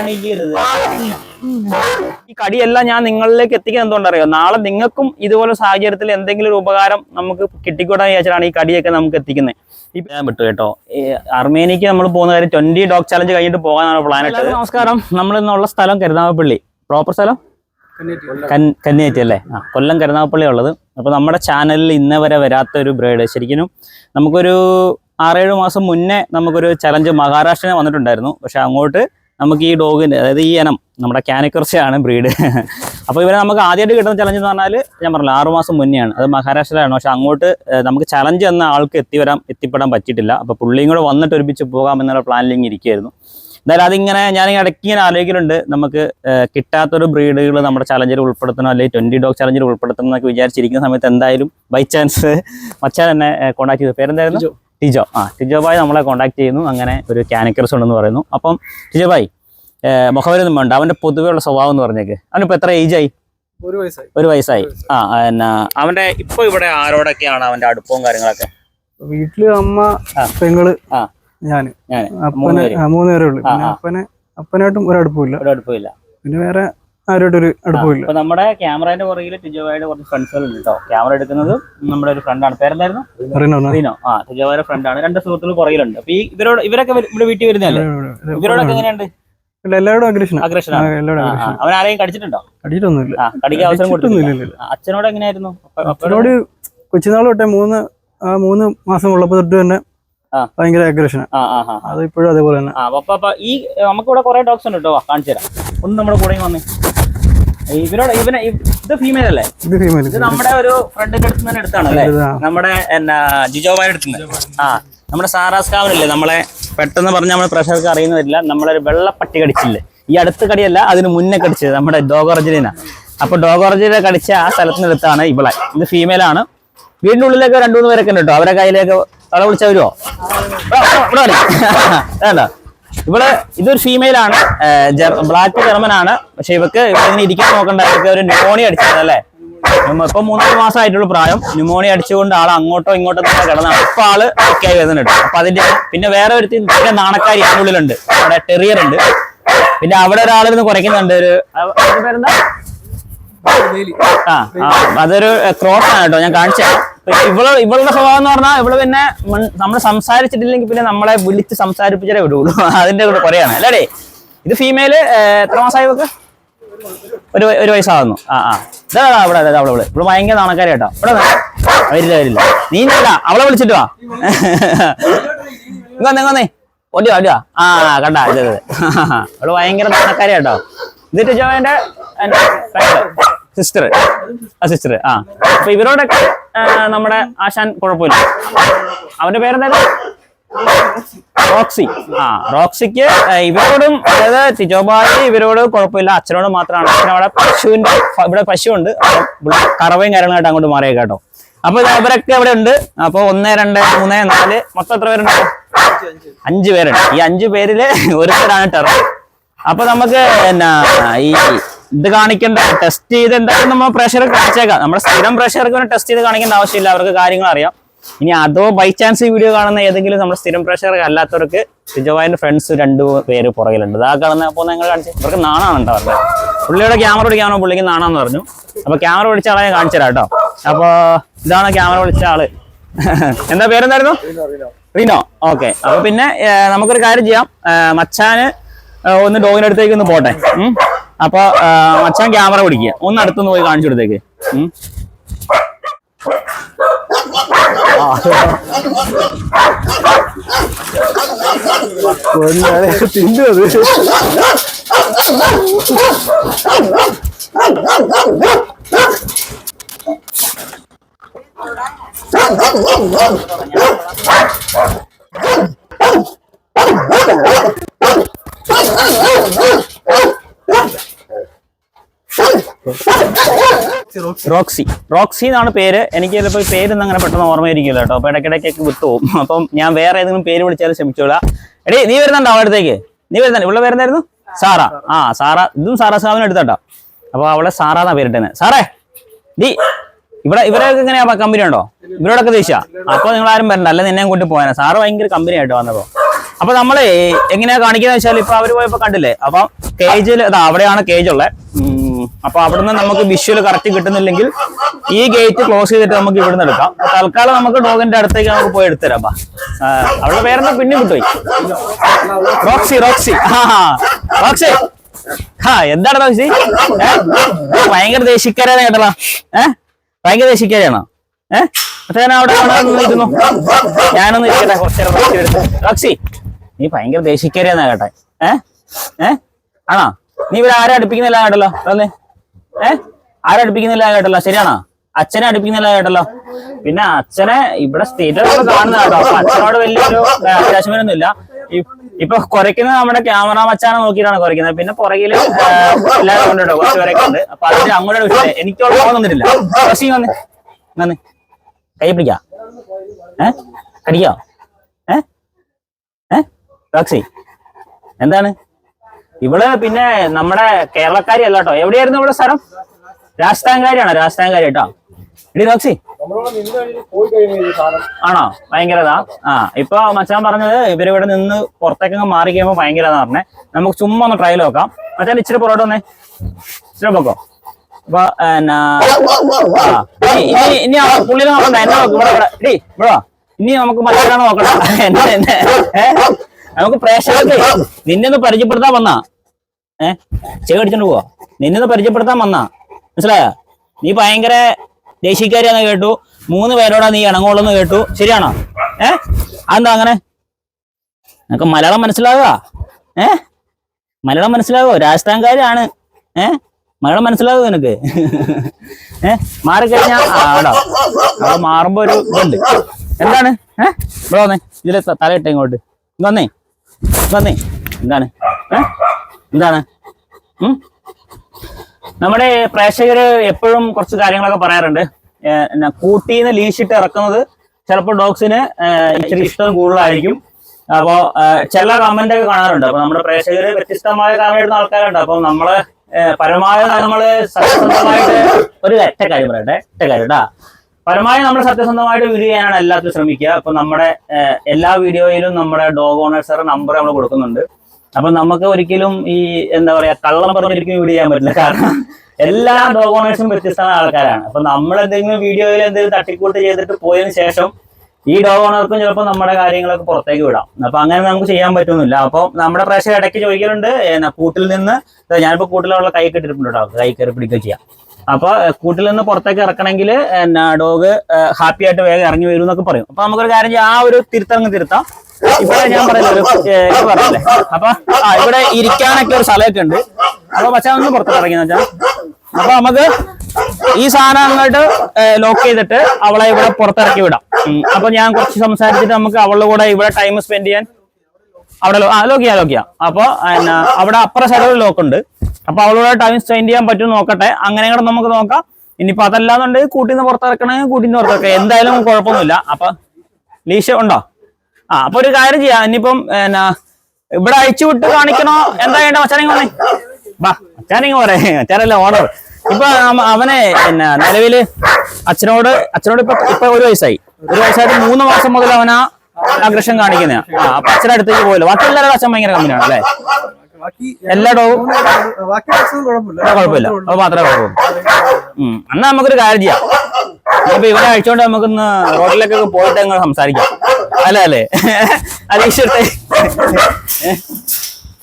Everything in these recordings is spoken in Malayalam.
കാണിക്കരുത്. ഈ കടിയെല്ലാം ഞാൻ നിങ്ങളിലേക്ക് എത്തിക്കാൻ എന്തുകൊണ്ടറിയോ? നാളെ നിങ്ങൾക്കും ഇതുപോലെ സാഹചര്യത്തിൽ എന്തെങ്കിലും ഒരു ഉപകാരം നമുക്ക് കിട്ടിക്കൂടാൻ വിചാരിച്ചാണ് ഈ കടിയൊക്കെ നമുക്ക് എത്തിക്കുന്നത്. ഞാൻ വിട്ടു കേട്ടോ. അർമേനിക്ക് നമ്മൾ പോകുന്ന കാര്യം ട്വന്റി ഡോഗ് ചലഞ്ച് കഴിഞ്ഞിട്ട് പോകാനാണ് പ്ലാൻ ഇട്ടത്. നമസ്കാരം. നമ്മൾ ഇന്നുള്ള സ്ഥലം കരുനാഗപ്പള്ളി. പ്രോപ്പർ സ്ഥലം? കന്നിയേറ്റി അല്ലേ? ആ കൊല്ലം കരുനാഗപ്പള്ളി ഉള്ളത്. അപ്പോൾ നമ്മുടെ ചാനലിൽ ഇന്നേ വരെ വരാത്ത ഒരു ബ്രേഡ്. ശരിക്കും നമുക്കൊരു ആറേഴ് മാസം മുന്നേ നമുക്കൊരു ചലഞ്ച് മഹാരാഷ്ട്രയിൽ വന്നിട്ടുണ്ടായിരുന്നു. പക്ഷെ അങ്ങോട്ട് നമുക്ക് ഈ ഡോഗിന്റെ അതായത് ഈ ഇനം നമ്മുടെ കാനക്കുറിച്ചാണ് ബ്രീഡ്. അപ്പോൾ ഇവരെ നമുക്ക് ആദ്യമായിട്ട് കിട്ടുന്ന ചലഞ്ച് എന്ന് പറഞ്ഞാൽ ഞാൻ പറഞ്ഞില്ല ആറ് മാസം മുന്നെയാണ്. അത് മഹാരാഷ്ട്രയിലാണ് പക്ഷെ അങ്ങോട്ട് നമുക്ക് ചലഞ്ച് എന്ന ആൾക്ക് എത്തിവരാൻ എത്തിപ്പെടാൻ പറ്റിയിട്ടില്ല. അപ്പോൾ പുള്ളിയും കൂടെ വന്നിട്ട് ഒരുമിച്ച് പോകാമെന്നുള്ള പ്ലാനിലിങ് ഇരിക്കുകയായിരുന്നു. എന്തായാലും അതിങ്ങനെ ഞാൻ ഇടയ്ക്ക് ഇങ്ങനെ ആലോചിക്കുന്നുണ്ട് നമുക്ക് കിട്ടാത്തൊരു ബ്രീഡുകൾ നമ്മുടെ ചലഞ്ചിൽ ഉൾപ്പെടുത്തണം? അല്ലെങ്കിൽ ട്വന്റി ഡോഗ് ചലഞ്ചിൽ ഉൾപ്പെടുത്തണം എന്നൊക്കെ വിചാരിച്ചിരിക്കുന്ന സമയത്ത് എന്തായാലും ബൈ ചാൻസ് മച്ചാൻ എന്നെ കോൺടാക്ട് ചെയ്തു. പേരെന്തായിരുന്നു? ടിജോ. ആ ടിജോ ബായ് നമ്മളെ കോൺടാക്ട് ചെയ്യുന്നു. അങ്ങനെ ഒരു കാനിക്കർസ് ഉണ്ടെന്ന് പറയുന്നു. അപ്പം ടിജോ ഏഹ്, മുഖവരൊന്നും വേണ്ട. അവന്റെ പൊതുവെയുള്ള സ്വഭാവം എന്ന് പറഞ്ഞേക്ക്. അവനിപ്പോൾ എത്ര ഏജ് ആയി? ഒരു വയസ്സായി. ഒരു വയസ്സായി. ആ എന്നാ അവന്റെ ഇപ്പൊ ഇവിടെ ആരോടൊക്കെയാണ് അവന്റെ അടുപ്പവും കാര്യങ്ങളൊക്കെ? വീട്ടിൽ അമ്മ. പെങ്ങൾ ആ. ഞാൻ. അപ്പനെ പേര്. ആ, മൂന്ന് പേരേ ഉള്ളു. അപ്പനെ അപ്പനായിട്ടും ഒരടുപ്പില്ല ഒരടുപ്പില്ല പിന്നെ വേറെ ആരുമായിട്ടും അടുപ്പമില്ല അപ്പൊ നമ്മുടെ ക്യാമറയുടെ പുറകിൽ ടിജോയുടെ കുറച്ച് ഫ്രണ്ട്സുകൾ ഉണ്ട് കേട്ടോ. ക്യാമറ എടുക്കുന്നത് നമ്മുടെ ഒരു ഫ്രണ്ടാണ്. പേരെന്തായിരുന്നു? അറിയണോ റീനോ. ആ ടിജോയുടെ ഫ്രണ്ടാണ്. രണ്ട് സുഹൃത്തുക്കൾ പുറകിലുണ്ട്. അപ്പൊ ഈ ഇവരോട് ഇവരൊക്കെ വരു- ഇവിടെ വീട്ടിൽ വരുന്നല്ലേ ഇവരോടൊക്കെ എങ്ങനെയുണ്ട്? എല്ലാവരും അഗ്രഷൻ അഗ്രഷൻ അവൻ ആരെയും കടിച്ചിട്ടുണ്ടോ? അടിയിട്ടൊന്നുമില്ല ആ കടിക്കാൻ അവസരം കൊടുത്തിട്ടില്ല അച്ഛനോട് എങ്ങനെയായിരുന്നു? അച്ഛനോട് കൊച്ചുനാൾ തൊട്ടേ മൂന്ന് മൂന്ന് മാസം ഉള്ളപ്പോ തൊട്ട് തന്നെ. ഭയങ്കര അഗ്രഷൻ അത് ഇപ്പോഴും അതേപോലെ തന്നെ. ഈ നമുക്കിവിടെ കുറെ ഡോഗ്സ് ഉണ്ട് കേട്ടോ. കാണിച്ചുതരാം. കാണിച്ചു തരാം ഒന്ന് നമ്മുടെ കൂടെ വന്നേ. ഇവരോട് ഇവനെ ഇത് ഫീമെയിൽ അല്ലേ? ഇത് ഫീമെയിൽ ഇത് നമ്മുടെ ഒരു ഫ്രണ്ടിന്റെ അടുത്ത് തന്നെ എടുത്താണ് അല്ലേ? നമ്മുടെ എന്നാ ജിജോബായുടെ അടുത്ത് ആ നമ്മുടെ സാറാസ് കാവനല്ലേ നമ്മളെ പെട്ടെന്ന് പറഞ്ഞ നമ്മുടെ പ്രഷർക്ക് അറിയുന്നതില്ല നമ്മളെ ഒരു വെള്ളപ്പട്ടി കടിച്ചില്ലേ? ഈ അടുത്ത കടിയല്ല അതിന് മുന്നേ കടിച്ചത് നമ്മുടെ ഡോഗ് ഒറിജിന അപ്പൊ ഡോഗ് ഒറിജിനെ കടിച്ച ആ സ്ഥലത്തിനടുത്താണ് ഇവളെ. ഇത് ഫീമെയിൽ ആണ്. വീടിന്റെ ഉള്ളിലേക്ക് രണ്ടു മൂന്ന് പേരൊക്കെ ഉണ്ട് കേട്ടോ. അവരെ കയ്യിലേക്ക് അവളെ വിളിച്ചാൽ വരുമോ ഇവിടെ വേണ്ട. ഇവൾ ഇതൊരു ഫീമെയിൽ ആണ്. ബ്ലാക്ക് ജർമ്മൻ ആണ്. പക്ഷെ ഇവക്ക് ഇങ്ങനെ ഇരിക്കാൻ നോക്കണ്ട. ഇവക്ക് ഒരു ന്യൂമോണിയ അടിച്ചത് അല്ലേ? ഇപ്പൊ മൂന്നാൽ മാസമായിട്ടുള്ള പ്രായം. ന്യൂമോണിയ അടിച്ചുകൊണ്ട് ആൾ അങ്ങോട്ടോ ഇങ്ങോട്ടോ തന്നെ കിടന്നാണ്. ഇപ്പൊ ആൾ ഒക്കെയായി വരുന്നുണ്ട്. അപ്പൊ അതിന്റെ പിന്നെ വേറെ ഒരു പിന്നെ നാണക്കാരി ഉള്ളിലുണ്ട്. അവിടെ ടെറിയർ ഉണ്ട്. പിന്നെ അവിടെ ഒരാളിരുന്ന് കുറയ്ക്കുന്നുണ്ട്. ഒരു പേരെന്താ? ആ അതൊരു ക്രോസ് ആണ് കേട്ടോ. ഞാൻ കാണിച്ചു ഇവൾ ഇവളുടെ സ്വഭാവം എന്ന് പറഞ്ഞാൽ ഇവൾ പിന്നെ നമ്മൾ സംസാരിച്ചിട്ടില്ലെങ്കിൽ പിന്നെ നമ്മളെ വിളിച്ച് സംസാരിപ്പിച്ചാലേ വിടുള്ളൂ. അതിന്റെ കൂടെ കുറയാണ്. അല്ലേ ഇത് ഫീമെയിൽ എത്ര മാസമായി ഇവക്ക്? ഒരു ഒരു വയസ്സാകുന്നു ആ ആ. ഇതാ അവിടെ ഇതാ, അവിടെ ഇവിടെ ഇവിടെ ഭയങ്കര നാണക്കാരി കേട്ടോ. ഇവിടെ വരില്ല വരില്ല. നീ ഇല്ല അവളെ വിളിച്ചിട്ട് വാ. ഇങ്ങ വന്നേ. ഓടി ആ കണ്ട അതെ അതെ അവൾ ഭയങ്കര നാണക്കാരി കേട്ടോ. ഇതിട്ട് ജോന്റെ സിസ്റ്റർ ആ സിസ്റ്റർ ആ. അപ്പൊ ഇവരോടൊക്കെ നമ്മുടെ ആശാൻ കുഴപ്പമില്ല. അവന്റെ പേരെന്തായിരുന്നു? റോക്സി. ആ റോക്സിക്ക് ഇവരോടും അതായത് തിജോബായി ഇവരോട് കുഴപ്പമില്ല. അച്ഛനോട് മാത്രമാണ്. അച്ഛൻ അവിടെ പശുവിന്റെ ഇവിടെ പശുവുണ്ട്. കറവയും കാര്യങ്ങളായിട്ട് അങ്ങോട്ട് മാറിയ കേട്ടോ. അപ്പൊ ഇവരൊക്കെ ഇവിടെ ഉണ്ട്. അപ്പൊ ഒന്ന് രണ്ട് മൂന്ന് നാല് മൊത്തം എത്ര പേരുണ്ട്? അഞ്ചു പേരുണ്ട്. ഈ അഞ്ചു പേരിൽ ഒരുത്തരാണ് ടെറർ. അപ്പൊ നമുക്ക് എന്നാ ഈ ഇത് കാണിക്കേണ്ട. ടെസ്റ്റ് ചെയ്ത് എന്തായാലും നമ്മൾ പ്രഷർ കാണിച്ചേക്കാം. നമ്മുടെ സ്ഥിരം പ്രഷർക്ക് ടെസ്റ്റ് ചെയ്ത് കാണിക്കേണ്ട ആവശ്യമില്ല. അവർക്ക് കാര്യങ്ങൾ അറിയാം. ഇനി അതോ ബൈ ചാൻസ് ഈ വീഡിയോ കാണുന്ന ഏതെങ്കിലും നമ്മുടെ സ്ഥിരം പ്രഷർ അല്ലാത്തവർക്ക് സിജോവായന്റെ ഫ്രണ്ട്സ് രണ്ടു പേര് പുറകിലുണ്ട്. ഇതാ കാണുന്ന അപ്പോൾ നിങ്ങൾ കാണിച്ചു ഇവർക്ക് നാണാണ് അവരുടെ പുള്ളിയുടെ ക്യാമറ പിടിക്കാനോ പുള്ളിക്ക് നാണാന്ന് പറഞ്ഞു. അപ്പൊ ക്യാമറ പിടിച്ച ആളെ ഞാൻ കാണിച്ചു തരാം കേട്ടോ. അപ്പൊ ഇതാണ് ക്യാമറ പിടിച്ച ആൾ. എന്താ പേരെന്തായിരുന്നു? റിനോ. ഓക്കെ അപ്പൊ പിന്നെ നമുക്കൊരു കാര്യം ചെയ്യാം. മച്ചാന് ഒന്ന് ഡോഗിന്റെ അടുത്തേക്ക് ഒന്ന് പോട്ടെ. അപ്പൊ അച്ഛൻ ക്യാമറ പിടിക്കുക ഒന്ന് അടുത്തൊന്ന് പോയി കാണിച്ചു കൊടുത്തേക്ക് ഉം. തിന്നു അത് റോക്സി. റോക്സി എന്നാണ് പേര്. എനിക്ക് ചിലപ്പോൾ പേരൊന്നും അങ്ങനെ പെട്ടെന്ന് ഓർമ്മയായിരിക്കില്ല കേട്ടോ. അപ്പൊ ഇടയ്ക്കിടയ്ക്കൊക്കെ വിട്ടുപോകും അപ്പം ഞാൻ വേറെ ഏതെങ്കിലും പേര് വിളിച്ചാലും ശ്രമിച്ചോളാം എടേ നീ വരുന്നുണ്ടോ അവിടത്തേക്ക് നീ വരുന്നുണ്ട്. ഇവിടെ വരുന്നായിരുന്നു സാറ. ആ സാറ. ഇതും സാറാ സാബിന് എടുത്തട്ടോ അപ്പൊ അവളെ സാറാന്നാ പേരിട്ടെന്ന് സാറേ നീ ഇവിടെ ഇവരൊക്കെ എങ്ങനെയാ? കമ്പനി ഉണ്ടോ? ഇവരോടൊക്കെ ദേഷ്യ. അപ്പൊ നിങ്ങൾ ആരും വരണ്ട. അല്ലെ നിന്നെയും കൂട്ടി പോയാ സാറ് ഭയങ്കര കമ്പനി ആയിട്ട് വന്നപ്പോ. അപ്പൊ നമ്മൾ എങ്ങനെയാ കാണിക്കുന്ന വെച്ചാൽ ഇപ്പൊ അവർ പോയപ്പോ കണ്ടില്ലേ? അപ്പൊ കേജിൽ അതാ അവിടെയാണ് കേജ് ഉള്ളത് അപ്പൊ അവിടുന്ന് നമുക്ക് വിഷ്വൽ കറക്റ്റ് കിട്ടുന്നില്ലെങ്കിൽ ഈ ഗേറ്റ് ക്ലോസ് ചെയ്തിട്ട് നമുക്ക് ഇവിടുന്ന് എടുക്കാം. തൽക്കാലം നമുക്ക് ഡോഗിന്റെ അടുത്തേക്ക് നമുക്ക് പോയി എടുത്തരാം അവിടെ പേരെന്താ? പിന്നെ കിട്ടുപോയി റോക്സി റോക്സി. റോക്സി. ആ എന്താണ് റോക്സി? ഭയങ്കര ദേഷ്യക്കാരാണ് കേട്ടടാ ഏഹ് ഭയങ്കര ദേഷ്യക്കാരാണോ ഏഹ് പക്ഷേ ഞാൻ അവിടെ നിൽക്കുന്നു. ഞാനൊന്ന് ഇരിക്കട്ടെ എടുത്ത്. റോക്സി നീ ഭയങ്കര ദേശിക്കാരാന്നാ കേട്ടെ. ഏഹ് ഏഹ് ആണോ? നീ ഇവരെ ആരെ അടുപ്പിക്കുന്നില്ല കേട്ടല്ലോ? അല്ലേ? ഏ? ആരെ അടുപ്പിക്കുന്നില്ല കേട്ടല്ലോ? ശരിയാണോ? അച്ഛനെ അടുപ്പിക്കുന്നില്ല കേട്ടല്ലോ? പിന്നെ അച്ഛനെ ഇവിടെ സ്റ്റേറ്റ് കാണുന്ന കേട്ടോ. അപ്പൊ അച്ഛനോട് വലിയൊരു അത്യാവശ്യം ഇല്ല ഇപ്പൊ കുറയ്ക്കുന്നത് നമ്മുടെ ക്യാമറ മച്ചാനെ നോക്കിയിട്ടാണ് കുറയ്ക്കുന്നത്. പിന്നെ പുറകിൽ എല്ലാവരും കൊണ്ടുണ്ടോ കുറച്ച് പേരൊക്കെ ഉണ്ട്. അപ്പൊ അതിന് അങ്ങോട്ട് വിഷയം എനിക്കുള്ള ഫോൺ തന്നിട്ടില്ല. പക്ഷേ വന്ന്. വന്ന്. കൈ പിടിക്കാ. ഏ? കടിക്കോ. ഏ? ഏ? എന്താണ്? ഇവൾ പിന്നെ നമ്മുടെ കേരളക്കാരി അല്ല കേട്ടോ എവിടെയായിരുന്നു ഇവിടെ സ്ഥലം? രാജസ്ഥാൻകാരിയാണോ രാജസ്ഥാൻകാരി കേട്ടോ. എടി റോക്സി ആണോ? ഭയങ്കരതാ. ആ ഇപ്പൊ മച്ചാൻ പറഞ്ഞത് ഇവരിവിടെ നിന്ന് പുറത്തേക്ക് മാറി കഴിയുമ്പോ ഭയങ്കരതാ പറഞ്ഞേ. നമുക്ക് ചുമ്മാ ഒന്ന് ട്രയൽ നോക്കാം. മച്ചാൻ ഇച്ചിരി പുറകോട്ട് വന്നേ. ഇച്ചിരി പൊക്കോ അപ്പൊ ഇനി- പുള്ളിനെ നോക്കണ്ട എന്നെ നോക്കും. ഇവിടെ ഇവിടെ ഇടി ഇവിടെ ഇനി നമുക്ക് മറ്റൊരാളെ നോക്കണം. എന്നെ എന്നെ? നമുക്ക് പ്രേക്ഷകർക്ക് നിന്നെ ഒന്ന് പരിചയപ്പെടുത്താൻ വന്നാ. ഏ? ചെടിച്ചോണ്ട് പോവാ. നിന്നെ ഒന്ന് പരിചയപ്പെടുത്താൻ വന്നാ. മനസ്സിലായ? നീ ഭയങ്കര ദേശീയക്കാരിയാന്ന് കേട്ടു. മൂന്ന് പേരോടാ നീ ഇണങ്ങോളെന്ന് കേട്ടു. ശരിയാണോ? ഏ? അതെന്താ അങ്ങനെ? നിനക്ക് മലയാളം മനസ്സിലാവുക? ഏ? മലയാളം മനസ്സിലാവോ രാജസ്ഥാൻകാരാണ്. ഏ? മലയാളം മനസ്സിലാവോ നിനക്ക്. ഏ? മാറിക്കഴിഞ്ഞാ ആടാ. അവിടെ മാറുമ്പോ ഒരു ഇതുണ്ട്. എന്താണ്? ഏ? ഇവിടെ വന്നേ. ഇതിലെ തലയിട്ട ഇങ്ങോട്ട്. ഇങ്ങ് വന്നേ. വന്നേ. എന്താണ്? എന്താണ്? നമ്മുടെ പ്രേക്ഷകര് എപ്പോഴും കുറച്ച് കാര്യങ്ങളൊക്കെ പറയാറുണ്ട്. കൂട്ടിന്ന് ലീഷിട്ട് ഇറക്കുന്നത് ചിലപ്പോൾ ഡോഗ്സിന് ഇച്ചിരി ഇഷ്ടം കൂടുതലായിരിക്കും. അപ്പോ ചില കമന്റ് ഒക്കെ കാണാറുണ്ട്. അപ്പൊ നമ്മുടെ പ്രേക്ഷകര് വ്യത്യസ്തമായ കമന്റ് ആൾക്കാരുണ്ട്. അപ്പൊ നമ്മൾ പരമാവധി നമ്മൾ സത്യസന്ധമായിട്ട് ഒരു ഒറ്റ കാര്യം പറയട്ടെ. ഒറ്റ കാര്യം കേട്ടാ പരമാവധി നമ്മൾ സത്യസന്ധമായിട്ട് വീഡിയോ ചെയ്യാനാണ് എല്ലാത്തിലും ശ്രമിക്കുക. അപ്പൊ നമ്മുടെ എല്ലാ വീഡിയോയിലും നമ്മുടെ ഡോഗ് ഓണേഴ്സറുടെ നമ്പർ നമ്മൾ കൊടുക്കുന്നുണ്ട്. അപ്പൊ നമുക്ക് ഒരിക്കലും ഈ എന്താ പറയാ കള്ളം പറഞ്ഞൊരിക്കലും വീഡിയോ ചെയ്യാൻ പറ്റില്ല. കാരണം എല്ലാ ഡോഗ് ഓണേഴ്സും വ്യത്യസ്തമായ ആൾക്കാരാണ്. അപ്പൊ നമ്മൾ എന്തെങ്കിലും വീഡിയോയിൽ എന്തെങ്കിലും തട്ടിക്കൂട്ട് ചെയ്തിട്ട് പോയതിനു ശേഷം ഈ ഡോഗ് ഓണർക്കും ചിലപ്പോൾ നമ്മുടെ കാര്യങ്ങളൊക്കെ പുറത്തേക്ക് വിടാം. അപ്പൊ അങ്ങനെ നമുക്ക് ചെയ്യാൻ പറ്റുന്നില്ല. അപ്പൊ നമ്മുടെ പ്രേക്ഷകർ ഇടയ്ക്ക് ചോദിക്കലുണ്ട്. കൂട്ടിൽ നിന്ന് ഞാനിപ്പോ കൂട്ടിലുള്ള കൈ കെട്ടിട്ടുണ്ട് കേട്ടോ. കൈ കയറി പിടിക്കുകയും ചെയ്യാം. അപ്പൊ കൂട്ടിൽ നിന്ന് പുറത്തേക്ക് ഇറക്കണമെങ്കിൽ എന്നാ ഡോഗ് ഹാപ്പി ആയിട്ട് വേഗം ഇറങ്ങി വരും എന്നൊക്കെ പറയും. അപ്പൊ നമുക്കൊരു കാര്യം ആ ഒരു തിരുത്തങ്ങ് തിരുത്താം. ഇവിടെ ഞാൻ പറയുന്നത് പറഞ്ഞല്ലേ അപ്പൊ ഇവിടെ ഇരിക്കാനൊക്കെ ഒരു സ്ഥലമൊക്കെ ഉണ്ട്. അപ്പൊ പക്ഷെ ഒന്ന് പുറത്തേക്ക് ഇറങ്ങി വെച്ചാൽ അപ്പൊ നമുക്ക് ഈ സാധനം അങ്ങോട്ട് ലോക്ക് ചെയ്തിട്ട് അവളെ ഇവിടെ പുറത്തിറക്കി വിടാം. അപ്പൊ ഞാൻ കുറച്ച് സംസാരിച്ചിട്ട് നമുക്ക് അവളുടെ കൂടെ ഇവിടെ ടൈം സ്പെൻഡ് ചെയ്യാൻ അവിടെ ആ ലോക്ക് ചെയ്യാം ലോക്ക് ചെയ്യാം. അപ്പൊ അവിടെ അപ്പുറ സൈഡിൽ ലോക്ക് ഉണ്ട്. അപ്പൊ അവളോട് ടൈം സ്പെൻഡ് ചെയ്യാൻ പറ്റും നോക്കട്ടെ. അങ്ങനെ കൂടെ നമുക്ക് നോക്കാം. ഇനിയിപ്പോ അതല്ലാന്നുണ്ടെങ്കിൽ കൂട്ടിന്ന് പുറത്തിറക്കണമെങ്കിൽ കൂട്ടിന്ന് പുറത്തിറക്കാം. എന്തായാലും കുഴപ്പമൊന്നുമില്ല. അപ്പൊ ലീഷ ഉണ്ടോ? ആ അപ്പൊ ഒരു കാര്യം ചെയ്യാം. ഇനിയിപ്പം എന്നാ ഇവിടെ അയച്ചു വിട്ട് കാണിക്കണോ? എന്താ വേണ്ട മച്ചാനിങ് പറഞ്ഞേ ബാ അച്ഛനെങ്കിൽ പറയേ മച്ചാനല്ല ഓർഡർ ഇപ്പൊ അവനെ എന്നാ നിലവിൽ അച്ഛനോട് അച്ഛനോട് ഇപ്പൊ ഇപ്പൊ ഒരു വയസ്സായി. ഒരു വയസ്സായിട്ട് മൂന്ന് മാസം മുതൽ അവനാ അഗ്രഷൻ കാണിക്കുന്ന ആ അപ്പൊ അച്ഛനടുത്തേക്ക് പോയല്ലോ. എല്ലാവരും അച്ഛൻ ഭയങ്കര കമ്പനിയാണ് അല്ലേ? എല്ലാ ഡോഗും ബാക്കി ദിവസം കുഴപ്പമില്ല. കുഴപ്പമില്ല. അത് മാത്രമേ കുഴപ്പമുള്ളൂ എന്നാ നമുക്കൊരു കാര്യം ചെയ്യാം. ഇപ്പൊ ഇവരെ അഴിച്ചോണ്ട് നമുക്കൊന്ന് റോഡിലേക്കൊക്കെ പോയിട്ട് അങ്ങ് സംസാരിക്കാം. അല്ല അല്ലേ? അലീഷട്ടെ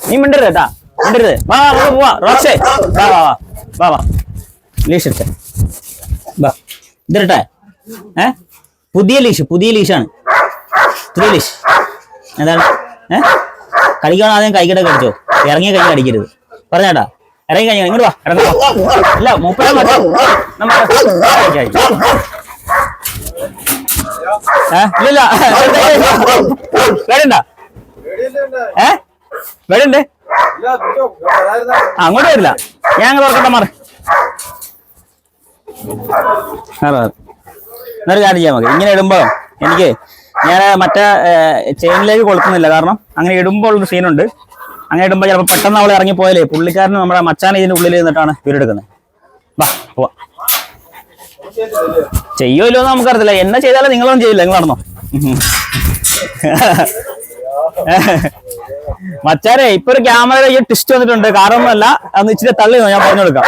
നീ മിണ്ടരുത് കേട്ടാ മിണ്ടരുത്. വാ നമുക്ക് പോവാ. റോക്ഷേ വാ വാ വാ. വാ വാ. ലീഷട്ടെ വാ. ഇതിരട്ടെ ഏ? പുതിയ ലീഷ് പുതിയ ലീഷാണ്. പുതിയ ലീഷ്. എന്താണ്? ഏ? കളിക്കണം? ആദ്യം കൈകിടെ കടിച്ചോ ഇറങ്ങിയ കഴിഞ്ഞാൽ അടിക്കരുത്. പറഞ്ഞാട്ടാ? ഇറങ്ങി കഴിഞ്ഞാൽ ഇങ്ങോട്ട് വാ അല്ല മുപ്പതാം മതി ഇല്ല വേണ്ടേ ഏ വേടണ്ട് അങ്ങോട്ട് വരില്ല. ഞാൻ അങ്ങ് തുറക്കട്ടെ മാറി. എന്നൊരു കാര്യം ചെയ്യാം നമുക്ക്. ഇങ്ങനെ ഇടുമ്പോ എനിക്ക് ഞാൻ മറ്റേ ചെയിനിലേക്ക് കൊളുത്തുന്നില്ല. കാരണം അങ്ങനെ ഇടുമ്പോൾ ഉള്ളൊരു സീനുണ്ട് അങ്ങനെ ഇടുമ്പോൾ ചിലപ്പോൾ പെട്ടെന്ന് ഇറങ്ങി പോയാലേ പുള്ളിക്കാരന് നമ്മുടെ മച്ചാൻ ഇതിന്റെ ഉള്ളിൽ നിന്നിട്ടാണ് വീടെടുക്കുന്നത് വാ പോവാ. ചെയ്യുമല്ലോ എന്ന് നമുക്കറിയത്തില്ല. എന്നെ ചെയ്താലും നിങ്ങളൊന്നും ചെയ്യില്ല. നിങ്ങൾ നടന്നോ. മച്ചാനെ ഇപ്പൊ ഒരു ക്യാമറ ഈ ട്വിസ്റ്റ് വന്നിട്ടുണ്ട്. കാരണമൊന്നുമല്ല അന്ന് ഇച്ചിരി തള്ളി ഞാൻ പറഞ്ഞു കൊടുക്കാം.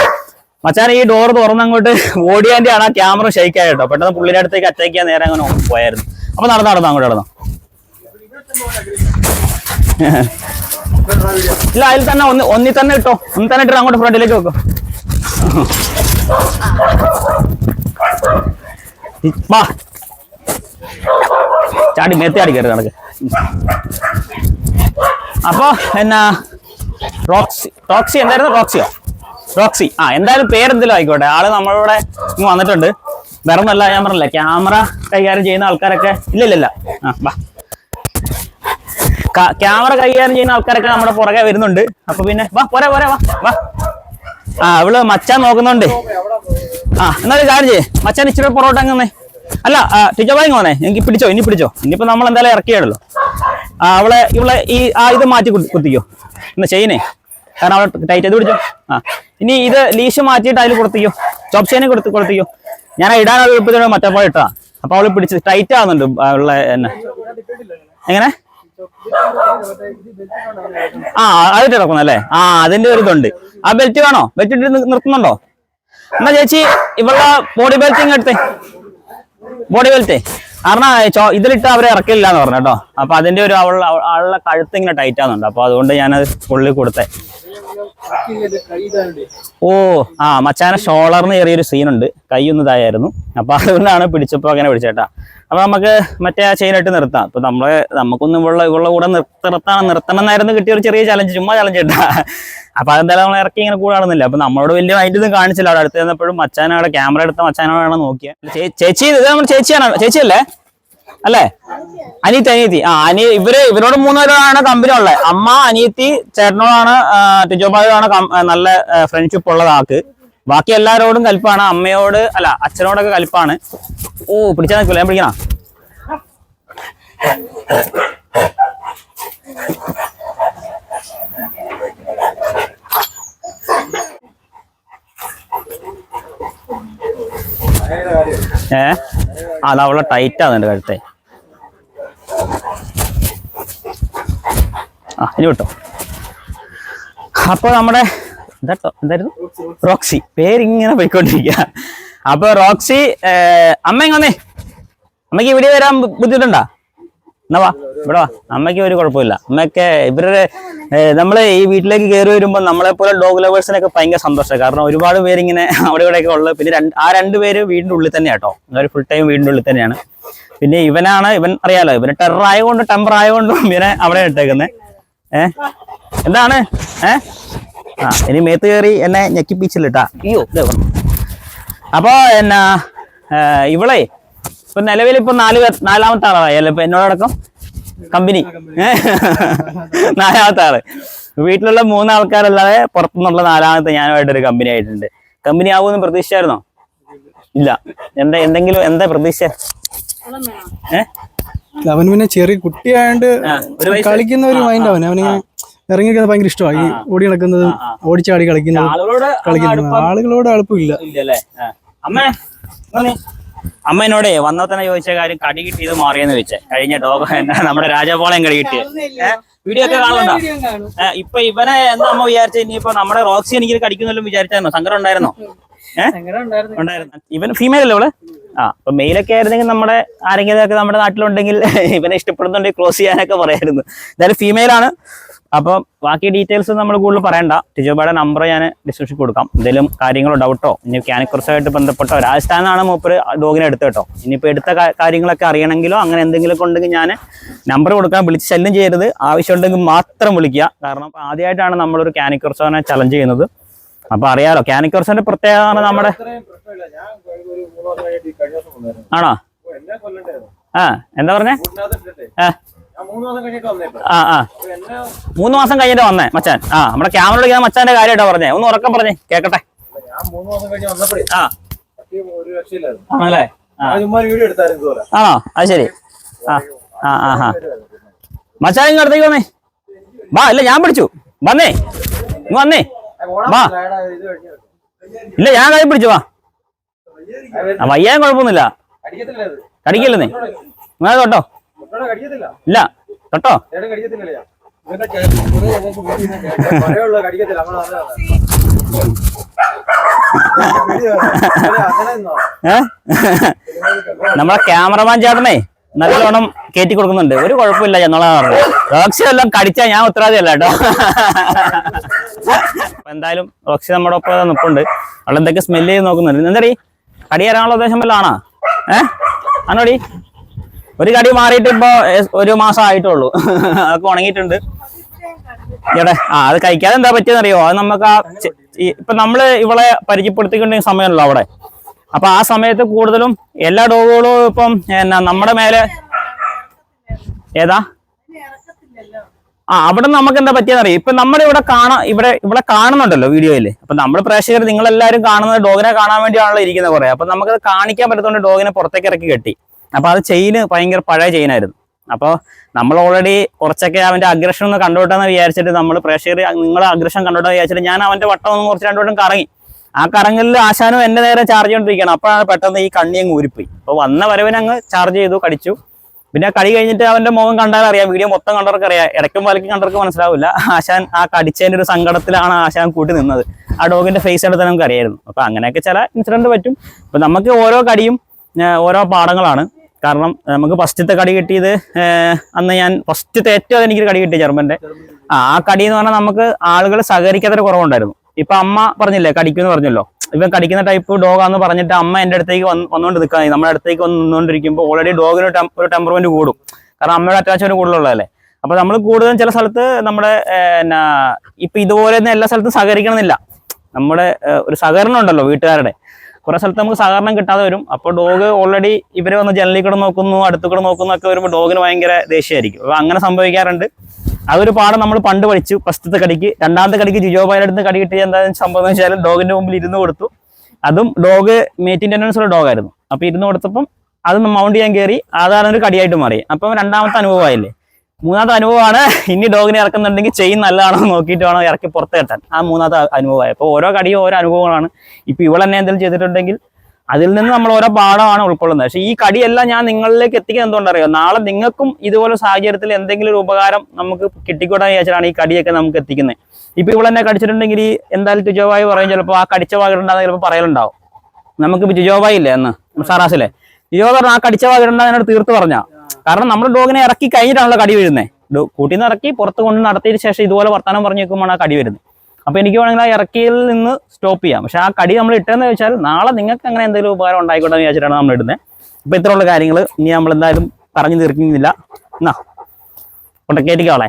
മച്ചാനെ ഈ ഡോർ തുറന്നങ്ങോട്ട് ഓടിയാന്റെ ആണ് ആ ക്യാമറ ഷെയ്ക്ക് ആയിട്ടോ പെട്ടെന്ന് പുള്ളിയുടെ അടുത്തേക്ക് അറ്റാക്ക് ചെയ്യാൻ നേരെ അങ്ങനെ പോയായിരുന്നു. അപ്പൊ നടന്നു നടന്നു അങ്ങോട്ട് നടന്നു. ഇല്ല അതിൽ തന്നെ ഒന്ന് ഒന്നി തന്നെ ഇട്ടോ. ഒന്നി തന്നെ ഇട്ടോ അങ്ങോട്ട് ഫ്രണ്ടിലേക്ക് വെക്കോ. ചാടി മേത്തി അടിക്കരുത് കണക്ക് അപ്പൊ എന്നാ റോക്സി റോക്സി എന്തായിരുന്നു? റോക്സിയോ? റോക്സി. ആ എന്തായാലും പേരെന്തെങ്കിലും ആയിക്കോട്ടെ. ആൾ നമ്മളിവിടെ വന്നിട്ടുണ്ട്. വേറെ ഒന്നല്ല ഞാൻ പറഞ്ഞില്ല ക്യാമറ കൈകാര്യം ചെയ്യുന്ന ആൾക്കാരൊക്കെ ഇല്ല ഇല്ല ഇല്ല. ആ വാ. ക്യാമറ കൈകാര്യം ചെയ്യുന്ന ആൾക്കാരൊക്കെ നമ്മുടെ പുറകെ വരുന്നുണ്ട്. അപ്പൊ പിന്നെ വാ പോരെ പോരെ വാ വാ. ആ അവൾ മച്ചാൻ നോക്കുന്നുണ്ട്. ആ എന്നാലും കാര്യം ചെയ്യേ. മച്ചാൻ ഇച്ചിരി പുറകോട്ട് അങ്ങനെ അല്ല ടീച്ചർ ബാങ്ക് പോന്നെ എനിക്ക് പിടിച്ചോ? ഇനി പിടിച്ചോ? ഇനിയിപ്പോ നമ്മൾ എന്തായാലും ഇറക്കിയാണല്ലോ. ആ അവളെ ഇവളെ ഈ ആ ഇത് മാറ്റി കുത്തി- കുത്തിക്കോ. എന്നാ ചെയ്യണേ കാരണം അവളെ ടൈറ്റ് ചെയ്ത് പിടിച്ചോ? ആ. ഇനി ഇത് ലീഷ് മാറ്റിയിട്ട് അതിൽ കൊടുത്തിക്കോ. ചോപ്പ് ചെയിനെ കൊടുത്ത് കൊടുത്തിക്കോ. ഞാൻ എളുപ്പത്തിനോട് മറ്റേ പോയി ഇട്ടാ അപ്പൊ അവൾ പിടിച്ച് ടൈറ്റ് ആവുന്നുണ്ട് അവളെ എന്നെ. എങ്ങനെ? ആ അതിട്ട് ആ അതിന്റെ ഒരു ഇതുണ്ട്. ആ ബെൽറ്റ് വേണോ ബെൽറ്റ് ഇട്ട് നിർത്തുന്നുണ്ടോ? എന്നാ ചേച്ചി ഇവളുടെ ബോഡി ബെൽറ്റ് എടുത്തേ. ബോഡി ബെൽറ്റ് കാരണം ഇതിലിട്ട് അവരെ ഇറക്കില്ല എന്ന് പറഞ്ഞു കേട്ടോ. അപ്പൊ അതിന്റെ ഒരു അവളുടെ ആളുടെ കഴുത്ത് ഇങ്ങനെ ടൈറ്റ് ആവുന്നുണ്ട്. അപ്പൊ അതുകൊണ്ട് ഞാനത് പുള്ളി കൊടുത്തേ. ഓ ആ മച്ചാനെ ഷോളറിന് ചെറിയൊരു സീനുണ്ട് കൈയൊന്ന് ഇതായിരുന്നു അപ്പൊ അതുകൊണ്ടാണ് പിടിച്ചപ്പോ അങ്ങനെ പിടിച്ചേട്ടാ അപ്പൊ നമുക്ക് മറ്റേ ആ ചെയിനായിട്ട് നിർത്താം. അപ്പൊ നമ്മൾ നമുക്കൊന്നും ഇവളുടെ ഇവളുടെ കൂടെ നിർത്തണം നിർത്തണം എന്നായിരുന്നു കിട്ടിയ ഒരു ചെറിയ ചലഞ്ച് ചുമ്മാ ചലഞ്ച് ഇട്ടാ അപ്പൊ അതെന്തായാലും നമ്മൾ ഇറക്കി ഇങ്ങനെ കൂടാണെന്നില്ല അപ്പൊ നമ്മളോട് വലിയ മൈൻഡൊന്നും കാണിച്ചില്ല. അവിടെ അടുത്ത് ചെന്നപ്പോഴും മച്ചാനവിടെ ക്യാമറ എടുത്ത മച്ചാനോടാണ് നോക്കിയത് ചേച്ചി ഇത് നമ്മൾ ചേച്ചിയാണ്. ചേച്ചിയല്ലേ? അല്ലേ? അനിയത്തി അനിയത്തി. ആ അനി ഇവർ ഇവരോട് മൂന്നുപേരോടാണ് കമ്പനി ഉള്ളത്. അമ്മ അനിയത്തി ചേട്ടനോടാണ് ടിജോബായോടാണ് നല്ല ഫ്രണ്ട്ഷിപ്പ് ഉള്ളത് ആക്ക് ബാക്കി എല്ലാരോടും കൽപ്പാണ് അമ്മയോട് അല്ല അച്ഛനോടൊക്കെ കൽപ്പാണ് ഓ പിടിച്ചാൽ നിൽക്കില്ല ഞാൻ പിടിക്കണ? ഏ? അത് അവളെ ടൈറ്റ് ആകുന്നുണ്ട് കഴുത്തെ. ആ ഇനി വിട്ടോ. അപ്പൊ നമ്മുടെ എന്തായിരുന്നു? റോക്സി. പേരിങ്ങനെ പോയിക്കൊണ്ടിരിക്കുക അപ്പൊ റോക്സി അമ്മ ഇങ്ങനെ അമ്മയ്ക്ക് ഇവിടെ വരാൻ ബുദ്ധിമുട്ടുണ്ടാ? എന്നാ വാ ഇവിടെ വാ. അമ്മയ്ക്ക് ഒരു കുഴപ്പമില്ല. അമ്മയൊക്കെ ഇവരുടെ നമ്മളെ ഈ വീട്ടിലേക്ക് കയറി വരുമ്പോൾ നമ്മളെ പോലെ ഡോഗ് ലവേഴ്സിനൊക്കെ ഭയങ്കര സന്തോഷമാണ് കാരണം ഒരുപാട് പേരിങ്ങനെ അവിടെ ഇവിടെയൊക്കെ ഉള്ളത്. പിന്നെ രണ്ട് ആ രണ്ട് പേര് വീടിന്റെ ഉള്ളിൽ തന്നെയാട്ടോ അവർ ഫുൾ ടൈം വീടിന്റെ ഉള്ളിൽ തന്നെയാണ്. പിന്നെ ഇവനാണ് ഇവൻ അറിയാലോ ഇവന് ടെറർ ആയതുകൊണ്ട് ടെമ്പർ ആയതുകൊണ്ടും ഇവനെ അവിടെ ഇട്ടേക്കുന്നത് ഏഹ് എന്താണ്? ഏ? ആ ഇനി മേത്ത് കയറി എന്നെ ഞെക്കിപ്പിച്ചില്ലിട്ടാ. അയ്യോ ദേ വന്നു. അപ്പൊ എന്നാ ഇവളെ ഇപ്പൊ നിലവിൽ ഇപ്പൊ നാല് പേർ നാലാമത്തെ ആളായല്ലോ ഇപ്പൊ എന്നോടക്കം കമ്പനി. നാലാമത്തെ ആൾ. വീട്ടിലുള്ള മൂന്ന് ആൾക്കാരല്ലാതെ പുറത്തുനിന്നുള്ള നാലാമത്തെ ഞാനുമായിട്ട് ഒരു കമ്പനി ആയിട്ടുണ്ട്. കമ്പനി ആവുമെന്ന് പ്രതീക്ഷിച്ചായിരുന്നോ? ഇല്ല. എന്താ എന്തെങ്കിലും എന്താ പ്രതീക്ഷ? ഏഹ് അവൻ പിന്നെ ചെറിയ കുട്ടിയായോണ്ട് കളിക്കുന്ന ഒരു മൈൻഡ് അവൻ അവനിങ്ങനെ ഇറങ്ങി ഭയങ്കര ഇഷ്ടമായി ഈ ഓടി നടക്കുന്നത് ഓടിച്ചാടി കളിക്കുന്നത് കളിക്കുന്നത്. ആളുകളോട് അടുപ്പില്ല. അമ്മേ വന്നേ. അമ്മ എന്നോടേ വന്നോ തന്നെ ചോദിച്ച കാര്യം കടി കിട്ടിയത് മാറിയെന്ന് വെച്ചേ കഴിഞ്ഞ ഡോഗ നമ്മുടെ രാജാപോളയം കടി കിട്ടിയത് വീഡിയോ ഒക്കെ കാണുന്നുണ്ടോ? ഏ, ഇപ്പൊ ഇവനെ എന്താ അമ്മ വിചാരിച്ച? ഇനിയിപ്പോ നമ്മുടെ റോക്സി എനിക്ക് കടിക്കുന്നല്ലോ വിചാരിച്ചായിരുന്നോ? സങ്കടം ഉണ്ടായിരുന്നോ? ഉണ്ടായിരുന്നു. ഇവൻ ഫീമെയിൽ അല്ലേ അവൾ? ആ അപ്പൊ മെയിലൊക്കെ ആയിരുന്നെങ്കിൽ നമ്മുടെ ആരെങ്കിലും ഒക്കെ നമ്മുടെ നാട്ടിലുണ്ടെങ്കിൽ ഇവനെ ഇഷ്ടപ്പെടുന്നുണ്ടെങ്കിൽ ക്ലോസ് ചെയ്യാനൊക്കെ പറയായിരുന്നു. എന്തായാലും ഫീമെയിൽ ആണ്. അപ്പൊ ബാക്കി ഡീറ്റെയിൽസ് നമ്മൾ കൂടുതൽ പറയണ്ട. ടിജോബയുടെ നമ്പർ ഞാൻ ഡിസ്ക്രിപ്ഷൻ കൊടുക്കാം. എന്തെങ്കിലും കാര്യങ്ങളോ ഡൗട്ടോ ഇനി കാനിക്കുറസായിട്ട് ബന്ധപ്പെട്ടോ രാജസ്ഥാനാണ് മൂപ്പര് ഡോഗിനെ എടുത്ത് കേട്ടോ. ഇനിയിപ്പോൾ എടുത്ത കാര്യങ്ങളൊക്കെ അറിയണമെങ്കിലോ അങ്ങനെ എന്തെങ്കിലുമൊക്കെ ഉണ്ടെങ്കിൽ ഞാൻ നമ്പർ കൊടുക്കാൻ വിളിച്ച് ശല്യം ചെയ്യരുത്. ആവശ്യമുണ്ടെങ്കിൽ മാത്രം വിളിക്കുക. കാരണം ആദ്യമായിട്ടാണ് നമ്മളൊരു കാനിക്കുറസോനെ ചലഞ്ച് ചെയ്യുന്നത്. അപ്പൊ അറിയാലോ കാനിക്കുറസിന്റെ പ്രത്യേകത നമ്മുടെ ആണോ? ആ എന്താ പറഞ്ഞേ? ആ. ആ ആ മൂന്ന് മാസം കഴിഞ്ഞിട്ട് വന്നേ മച്ചാൻ. ആ നമ്മുടെ ക്യാമറ എടുക്കുന്ന മച്ചാന്റെ കാര്യമായിട്ടാ പറഞ്ഞേ. ഒന്ന് ഉറക്കം പറഞ്ഞേ കേക്കട്ടെ? ആ. ആണല്ലേ? ആണോ? അത് ശരി. ആ ആ ആ ആ. മച്ചാൻ ഇങ്ങ് അടുത്തേക്ക് വന്നേ. വാ ഇല്ല ഞാൻ പിടിച്ചു. വന്നേ. ഇങ്ങ് വന്നേ. വാ. ഇല്ല ഞാൻ കൈ പിടിച്ചു വാ. വയ്യാൻ കുഴപ്പമൊന്നുമില്ല. കടിക്കില്ലെന്നേ നിങ്ങൾ കേട്ടോ ഇല്ല. കേട്ടോ നമ്മളെ ക്യാമറമാൻ ചേട്ടനെ നല്ലോണം കയറ്റി കൊടുക്കുന്നുണ്ട്. ഒരു കുഴപ്പമില്ല എന്നുള്ള പറഞ്ഞു. റോക്സി എല്ലാം കടിച്ചാൽ ഞാൻ ഉത്തരവാദിയല്ല കേട്ടോ. അപ്പൊ എന്തായാലും റോക്സി നമ്മുടെ ഒപ്പം നിപ്പുണ്ട്. അവളെന്തൊക്കെ സ്മെല്ല് ചെയ്ത് നോക്കുന്നുണ്ട്. എന്താ കടി തരാനുള്ള ഉദ്ദേശം വല്ല ആണോ? ഏ? ആണോടി? ഒരു കടി മാറിയിട്ട് ഇപ്പൊ ഒരു മാസം ആയിട്ടുള്ളൂ. അതൊക്കെ ഉണങ്ങിയിട്ടുണ്ട്. ചേട്ടാ ആ അത് കഴിക്കാതെ എന്താ പറ്റിയെന്ന് അറിയോ അത് നമുക്ക് ആ ഇപ്പൊ നമ്മൾ ഇവളെ പരിചയപ്പെടുത്തിക്കൊണ്ട സമയമല്ലോ അവിടെ. അപ്പൊ ആ സമയത്ത് കൂടുതലും എല്ലാ ഡോഗുകളും ഇപ്പം എന്നാ നമ്മുടെ മേലെ ഏതാ? ആ അവിടെ നമുക്ക് എന്താ പറ്റിയെന്ന് അറിയാം ഇപ്പൊ നമ്മുടെ ഇവിടെ കാണാ ഇവിടെ ഇവിടെ കാണുന്നുണ്ടല്ലോ വീഡിയോയിൽ. അപ്പൊ നമ്മൾ പ്രേക്ഷകർ നിങ്ങളെല്ലാരും കാണുന്നത് ഡോഗിനെ കാണാൻ വേണ്ടിയാണല്ലോ ഇരിക്കുന്നത് കുറെ. അപ്പൊ നമുക്കത് കാണിക്കാൻ പറ്റത്തോണ്ട് ഡോഗിനെ പുറത്തേക്ക് ഇറക്കി കെട്ടി. അപ്പൊ അത് ചെയിന് ഭയങ്കര പഴയ ചെയിനായിരുന്നു അപ്പോൾ നമ്മൾ ഓൾറെഡി കുറച്ചൊക്കെ അവന്റെ അഗ്രഷൻ ഒന്ന് കണ്ടോട്ടെന്ന് വിചാരിച്ചിട്ട് നമ്മൾ പ്രേക്ഷകർ നിങ്ങളെ അഗ്രഷൻ കണ്ടോട്ടെന്ന് വിചാരിച്ചിട്ട് ഞാൻ അവന്റെ വട്ടം ഒന്ന് കുറച്ച് രണ്ടോട്ടും കറങ്ങി. ആ കറങ്ങലിൽ ആശാനും എന്റെ നേരെ ചാർജ് ചെയ്തോണ്ടിരിക്കുകയാണ് അപ്പോഴാണ് പെട്ടെന്ന് ഈ കണ്ണി അങ്ങ് ഊരിപ്പോയി. അപ്പോൾ വന്ന വരവിനങ്ങ് ചാർജ് ചെയ്തു കടിച്ചു. പിന്നെ കടി കഴിഞ്ഞിട്ട് അവന്റെ മുഖം കണ്ടാൽ അറിയാം. വീഡിയോ മൊത്തം കണ്ടവർക്ക് അറിയാം. ഇടയ്ക്കും വലക്കും കണ്ടവർക്ക് മനസ്സിലാവില്ല. ആശാൻ ആ കടിച്ചതിന്റെ ഒരു സങ്കടത്തിലാണ് ആശാൻ കൂട്ടി നിന്നത്. ആ ഡോഗിന്റെ ഫേസ് എടുത്ത് നമുക്ക് അറിയായിരുന്നു അപ്പോൾ അങ്ങനെയൊക്കെ ചില ഇൻസിഡന്റ് പറ്റും. അപ്പോൾ നമുക്ക് ഓരോ കടിയും ഓരോ പാഠങ്ങളാണ്. കാരണം നമുക്ക് ഫസ്റ്റത്തെ കടി കിട്ടിയത് അന്ന് ഞാൻ ഫസ്റ്റത്തെ ഏറ്റവും എനിക്ക് കടി കിട്ടിയ ചെറുമ്പന്റെ ആ കടി എന്ന് പറഞ്ഞാൽ നമുക്ക് ആളുകൾ സഹകരിക്കാത്തൊരു കുറവുണ്ടായിരുന്നു. ഇപ്പൊ അമ്മ പറഞ്ഞില്ലേ കടിക്കുമെന്ന് പറഞ്ഞല്ലോ. ഇവൻ കടിക്കുന്ന ടൈപ്പ് ഡോഗാന്ന് പറഞ്ഞിട്ട് അമ്മ എന്റെ അടുത്തേക്ക് വന്ന് വന്നുകൊണ്ട് നിൽക്കാൻ നമ്മുടെ അടുത്തേക്ക് വന്ന് നിന്നുകൊണ്ടിരിക്കുമ്പോൾ ഓൾറെഡി ഡോഗിന് ഒരു ടെമ്പർമെന്റ് കൂടും. കാരണം അമ്മയുടെ അറ്റാച്ച്മെന്റ് കൂടുതലുള്ളതല്ലേ. അപ്പൊ നമ്മൾ കൂടുതലും ചില സ്ഥലത്ത് നമ്മുടെ ഇപ്പൊ ഇതുപോലെ തന്നെ എല്ലാ സ്ഥലത്തും സഹകരിക്കണമെന്നില്ല. നമ്മുടെ ഒരു സഹകരണം ഉണ്ടല്ലോ വീട്ടുകാരുടെ. കുറെ സ്ഥലത്ത് നമുക്ക് സാധാരണ കിട്ടാതെ വരും. അപ്പോൾ ഡോഗ് ഓൾറെഡി ഇവരെ വന്ന് ജനലിൽ കൂടെ നോക്കുന്നു അടുത്ത് കൂടെ നോക്കുന്നു ഒക്കെ വരുമ്പോൾ ഡോഗിന് ഭയങ്കര ദേഷ്യമായിരിക്കും. അപ്പൊ അങ്ങനെ സംഭവിക്കാറുണ്ട്. അതൊരു പാഠം നമ്മൾ പണ്ട് പഠിച്ചു. ഫസ്റ്റത്തെ കടിക്ക് രണ്ടാമത്തെ കടിക്ക് ജിജോബായുടെ അടുത്ത് കടി കിട്ടിയ എന്താ സംഭവം എന്ന് വെച്ചാൽ ഡോഗിന്റെ മുമ്പിൽ ഇരുന്ന് കൊടുത്തു. അതും ഡോഗ് മേറ്റിന്റെ ഉള്ള ഡോഗായിരുന്നു അപ്പോൾ ഇരുന്ന് കൊടുത്തപ്പം അത് മൗണ്ട് ചെയ്യാൻ കയറി അതാണ് ഒരു കടിയായിട്ട് മാറി. അപ്പം രണ്ടാമത്തെ അനുഭവമായില്ലേ? മൂന്നാമത്തെ അനുഭവമാണ്. ഇനി ഡോഗിനെ ഇറക്കുന്നുണ്ടെങ്കിൽ ചെയിൻ നല്ലതാണോ നോക്കിയിട്ട് വേണം ഇറക്കി പുറത്ത് കെട്ടാൻ ആ മൂന്നാമത്തെ അനുഭവമായി. അപ്പോൾ ഓരോ കടിയും ഓരോ അനുഭവങ്ങളാണ്. ഇപ്പൊ ഇവൾ എന്നെ എന്തെങ്കിലും ചെയ്തിട്ടുണ്ടെങ്കിൽ അതിൽ നിന്ന് നമ്മൾ ഓരോ പാഠമാണ് ഉൾക്കൊള്ളുന്നത്. പക്ഷേ ഈ കടിയെല്ലാം ഞാൻ നിങ്ങളിലേക്ക് എത്തിക്കാൻ എന്തുകൊണ്ടറിയോ നാളെ നിങ്ങൾക്കും ഇതുപോലെ സാഹചര്യത്തിൽ എന്തെങ്കിലും ഒരു ഉപകാരം നമുക്ക് കിട്ടിക്കൂടാന്ന് വിചാരിച്ചാണ് ഈ കടിയൊക്കെ നമുക്ക് എത്തിക്കുന്നത്. ഇപ്പൊ ഇവളെന്നെ കടിച്ചിട്ടുണ്ടെങ്കിൽ ഈ എന്തായാലും തുജോബായി പറയും ചിലപ്പോൾ ആ കടിച്ച വാഗിലുണ്ടാകുന്ന ചിലപ്പോൾ പറയലുണ്ടാവും. നമുക്കിപ്പോൾ ജുജോബായി ഇല്ലേ എന്ന് സാറാസിലെ? ജുജോ പറഞ്ഞാൽ ആ കടിച്ച എന്നോട് തീർത്ത് പറഞ്ഞ? കാരണം നമ്മൾ ഡോഗിനെ ഇറക്കി കഴിഞ്ഞിട്ടാണല്ലോ കടി വരുന്നത് കൂട്ടിൽ നിന്ന് ഇറക്കി പുറത്ത് കൊണ്ട് നടത്തിയതിന് ശേഷം ഇതുപോലെ വർത്താനം പറഞ്ഞു വെക്കുമ്പോൾ ആ കടി വരുന്നത്. അപ്പൊ എനിക്ക് വേണമെങ്കിൽ ആ ഇറക്കിയിൽ നിന്ന് സ്റ്റോപ്പ് ചെയ്യാം. പക്ഷെ ആ കടി നമ്മൾ ഇട്ടതെന്ന് വെച്ചാൽ നാളെ നിങ്ങൾക്ക് അങ്ങനെ എന്തെങ്കിലും ഉപകാരം ഉണ്ടായിക്കോട്ടെ എന്ന് വിചാരിച്ചിട്ടാണ് നമ്മൾ ഇടുന്നത് ഇപ്പൊ ഇത്രയുള്ള കാര്യങ്ങൾ ഇനി നമ്മൾ എന്തായാലും പറഞ്ഞു തീർക്കുന്നില്ല. എന്നാ കൊണ്ട് കയറ്റിക്കോളെ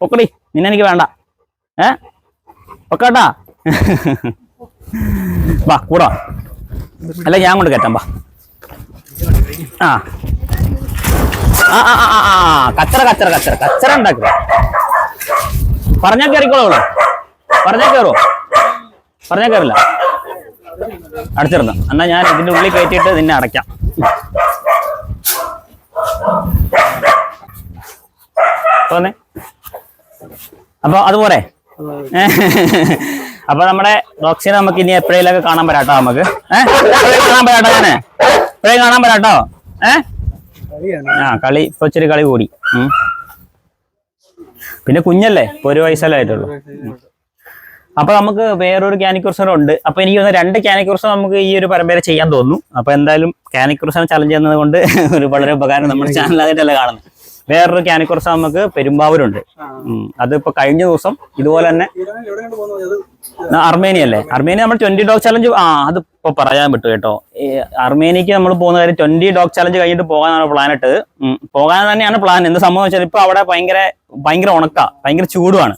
പൊക്കടി നിന്നെ എനിക്ക് വേണ്ട. ഏ? പൊക്കട്ടാ. വാ കൂടാ. അല്ല ഞാൻ കൊണ്ട് ആ ആ. കച്ചറ കച്ചറ കച്ചറ. കച്ചറ ഉണ്ടാക്കുക. പറഞ്ഞാ കയറിക്കോളൂ പറഞ്ഞാ കയറോ പറഞ്ഞാ കയറില്ല അടച്ചിരുന്നു എന്നാ ഞാൻ ഇതിന്റെ ഉള്ളിൽ കയറ്റിയിട്ട് നിന്നെ അടയ്ക്കാം. പോന്നെ അപ്പൊ അതുപോലെ അപ്പൊ നമ്മുടെ ഡോക്സിനെ നമുക്ക് ഇനി എപ്പോഴേലൊക്കെ കാണാൻ പറ്റാട്ടോ നമുക്ക്. ഏഹ് കാണാൻ പറ്റാട്ടോ ഞാൻ. എപ്പോഴേ കാണാൻ പറ്റാട്ടോ ഏഹ് ആ കളി ഇപ്പൊ ഇച്ചിരി കളി കൂടി. പിന്നെ കുഞ്ഞല്ലേ? ഇപ്പൊ ഒരു വയസ്സല്ലായിട്ടുള്ളു. അപ്പൊ നമുക്ക് വേറൊരു കാനിക്കുർസർ ഉണ്ട്. അപ്പൊ എനിക്ക് തോന്നുന്നു രണ്ട് കാനിക്കുർസർ നമുക്ക് ഈ ഒരു പരമ്പര ചെയ്യാൻ തോന്നുന്നു. അപ്പൊ എന്തായാലും കാനിക്കുർസനെ ചലഞ്ച് ചെയ്യുന്നത് കൊണ്ട് ഒരു വളരെ ഉപകാരം നമ്മുടെ ചാനലായിട്ടല്ല കാണുന്നത്. വേറൊരു കാനിക്കുർസ നമുക്ക് പെരുമ്പാവൂരുണ്ട്. അതിപ്പോ കഴിഞ്ഞ ദിവസം ഇതുപോലെ തന്നെ അർമേനിയ അല്ലേ? അർമേനിയ. നമ്മൾ ട്വന്റി ഡോഗ് ചലഞ്ച് ആ അത് ഇപ്പൊ പറയാൻ പറ്റും കേട്ടോ. അർമേനിയക്ക് നമ്മൾ പോകുന്ന കാര്യം ട്വന്റി ഡോഗ് ചലഞ്ച് കഴിഞ്ഞിട്ട് പോകാനാണ് പ്ലാൻ ഇട്ടത്. പോകാൻ തന്നെയാണ് പ്ലാൻ എന്ത് സംഭവം വെച്ചാൽ ഇപ്പൊ അവിടെ ഭയങ്കര ഭയങ്കര ഉണക്ക ഭയങ്കര ചൂടുമാണ്.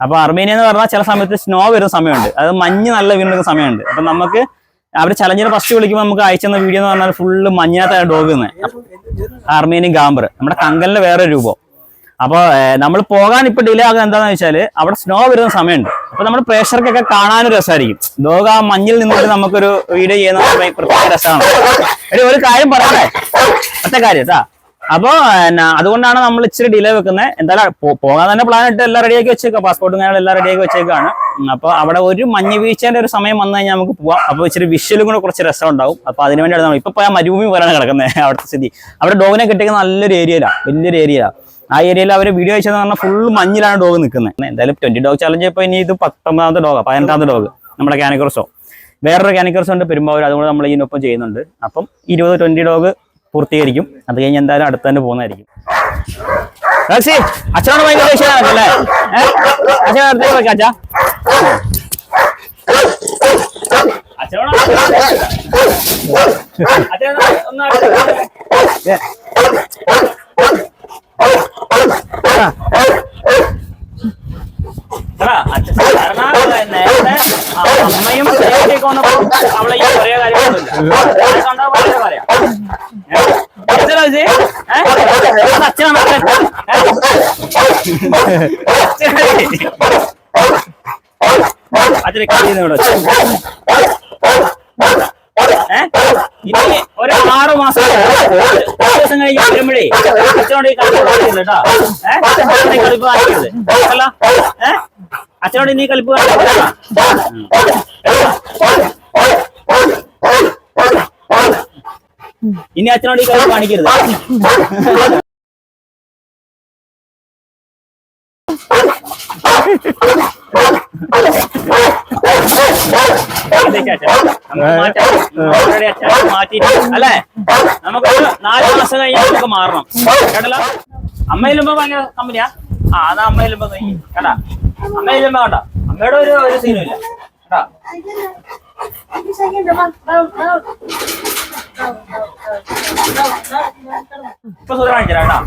അപ്പൊ അർമേനിയ എന്ന് പറഞ്ഞാൽ ചില സമയത്ത് സ്നോ വരുന്ന സമയമുണ്ട്. അത് മഞ്ഞ് നല്ല വീണെടുക്കുന്ന സമയമുണ്ട്. അപ്പൊ നമുക്ക് അവർ ചലഞ്ചിന് ഫസ്റ്റ് വിളിക്കുമ്പോൾ നമുക്ക് അയച്ചെന്ന വീഡിയോ എന്ന് പറഞ്ഞാൽ ഫുള്ള് മഞ്ഞാത്ത ഡോഗ് അർമേനിയൻ ഗാംബർ നമ്മുടെ കങ്കലിന്റെ വേറെ രൂപം. അപ്പോൾ നമ്മൾ പോകാൻ ഇപ്പൊ ഡിലേ ആകുന്നത് എന്താണെന്ന് വെച്ചാൽ അവിടെ സ്നോ വരുന്ന സമയമുണ്ട്. അപ്പൊ നമ്മുടെ പ്രേക്ഷർക്കൊക്കെ കാണാനും രസമായിരിക്കും. ലോക ആ മഞ്ഞിൽ നിന്നിട്ട് നമുക്കൊരു വീഡിയോ ചെയ്യുന്ന പ്രത്യേക രസമാണ്. ഒരു കാര്യം പറയണേ ഒറ്റ കാര്യം കേട്ടാ അപ്പോ അതുകൊണ്ടാണ് നമ്മൾ ഇച്ചിരി ഡിലേ വെക്കുന്നത് എന്തായാലും പോകാൻ തന്നെ പ്ലാൻ ഇട്ട് എല്ലാം റെഡിയാക്കി വെച്ചേക്കാം പാസ്പോർട്ടും കാര്യങ്ങളും എല്ലാം റെഡിയാക്കി വെച്ചേക്കാണ് അപ്പൊ അവിടെ ഒരു മഞ്ഞ് വീഴ്ചേന്റെ ഒരു സമയം വന്നു കഴിഞ്ഞാൽ നമുക്ക് പോവാം. അപ്പൊ ഇച്ചിരി വിഷ്വലും കൂടെ കുറച്ച് രസം ഉണ്ടാവും. അപ്പൊ അതിന് വേണ്ടിയാണ് നമ്മൾ ഇപ്പൊ പോയാൽ മരുഭൂമി പോലാണ് കിടക്കുന്നത് അവിടുത്തെ സ്ഥിതി. അവിടെ ഡോഗിനെ കിട്ടിയ നല്ലൊരു ഏരിയയിലാണ് വലിയൊരു ഏരിയ ആ ഏരിയയിൽ അവർ വീഡിയോ അയച്ചതെന്ന് പറഞ്ഞാൽ ഫുൾ മഞ്ഞിലാണ് ഡോഗ് നിൽക്കുന്നത് എന്തായാലും ട്വന്റി ഡോഗ് ചലഞ്ച് ഇപ്പോൾ ഇനി ഇത് പത്തൊമ്പതാമത്തെ ഡോഗ് പതിനെട്ടാമത്തെ ഡോഗ് നമ്മുടെ കാനിക്കർസോ വേറൊരു കാനിക്കർസ് ഉണ്ട് പെരുമ്പാവൂർ അതുകൊണ്ട് നമ്മൾ ഇതിനൊപ്പം ചെയ്യുന്നുണ്ട്. അപ്പം ഇരുപത് ട്വന്റി ഡോഗ് പൂർത്തീകരിക്കും. അത് കഴിഞ്ഞ് എന്തായാലും അടുത്ത് തന്നെ പോകുന്നതായിരിക്കും. അച്ഛനോട് ഭയങ്കര ദേഷ്യമാണല്ലേ അച്ഛനോട് അടുത്ത് എടാ, അച്ഛൻ സാധാരണ നേരത്തെ അമ്മയും ചേച്ചിയൊക്കെ വന്നപ്പോ അവളെ ഈ പറയാ കാര്യങ്ങളൊന്നുമില്ല കണ്ടാ വളരെ പറയാം ഏ? എന്താ ഇത്? ഏ? അത് അച്ഛനാണ് അച്ഛൻ. ഏ? അച്ഛനെ കഴിയുന്ന ഇവിടെ വെച്ച്. ഏ? ഇനി ഒരു ആറു മാസം ഒരു കഴിഞ്ഞ് വരുമ്പോഴേ അച്ഛനോട് ഈ കളിപ്പ് കാണിക്കില്ല കേട്ടോ. ഏഹ് അച്ഛനോട് ഈ കളിപ്പ് കാണിക്കരുത്. അല്ല ഏഹ് അച്ഛനോട് ഈ കളിപ്പ് കേട്ടോ. ഇനി അച്ഛനോട് ഈ കളിപ്പ് കാണിക്കരുത്. ഇതൊക്കെ അല്ലേ നമുക്ക് നാല് മാസം കഴിഞ്ഞാൽ നമുക്ക് മാറണം കേട്ടല്ലോ അമ്മയിലുമ്പോ ഭയങ്കര കമ്പനിയാ ആ അതാ അമ്മയിലുമ്പോ കേട്ടാ അമ്മയിലുമ്പോ കണ്ട അമ്മയുടെ ഒരു ഒരു സീനും ഇല്ല കേട്ടാ. ഇപ്പൊ സുഖം കാണിച്ചാ കേട്ടാ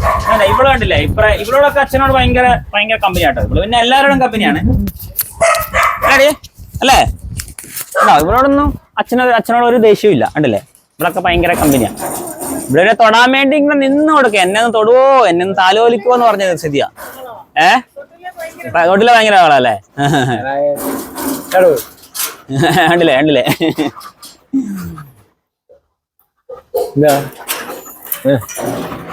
ഇവിടെ കണ്ടില്ലേ ഇപ്പറ ഇവളോടൊക്കെ അച്ഛനോട് ഭയങ്കര ഭയങ്കര കമ്പനി ആട്ടോ ഇവൾ പിന്നെ എല്ലാവരോടും കമ്പനിയാണ് അല്ലേ ഇവരോടൊന്നും അച്ഛനോ അച്ഛനോട് അച്ഛനോട് ഒരു ദേഷ്യവും ഇല്ല കണ്ടില്ലേ? ഇവിടൊക്കെ ഭയങ്കര കമ്പനിയാണ് ഇവിടെ ഒരു തൊടാൻ വേണ്ടി ഇങ്ങനെ നിന്ന് കൊടുക്കുക എന്നെ ഒന്ന് തൊടുവോ? എന്നെ ഒന്ന് താലോലിക്കുവോ എന്ന് പറഞ്ഞ സ്ഥിതിയാ. ഏ? തൊട്ടില്ല ഭയങ്കര ആളല്ലേ? ഉണ്ടല്ലേ ഉണ്ടല്ലേ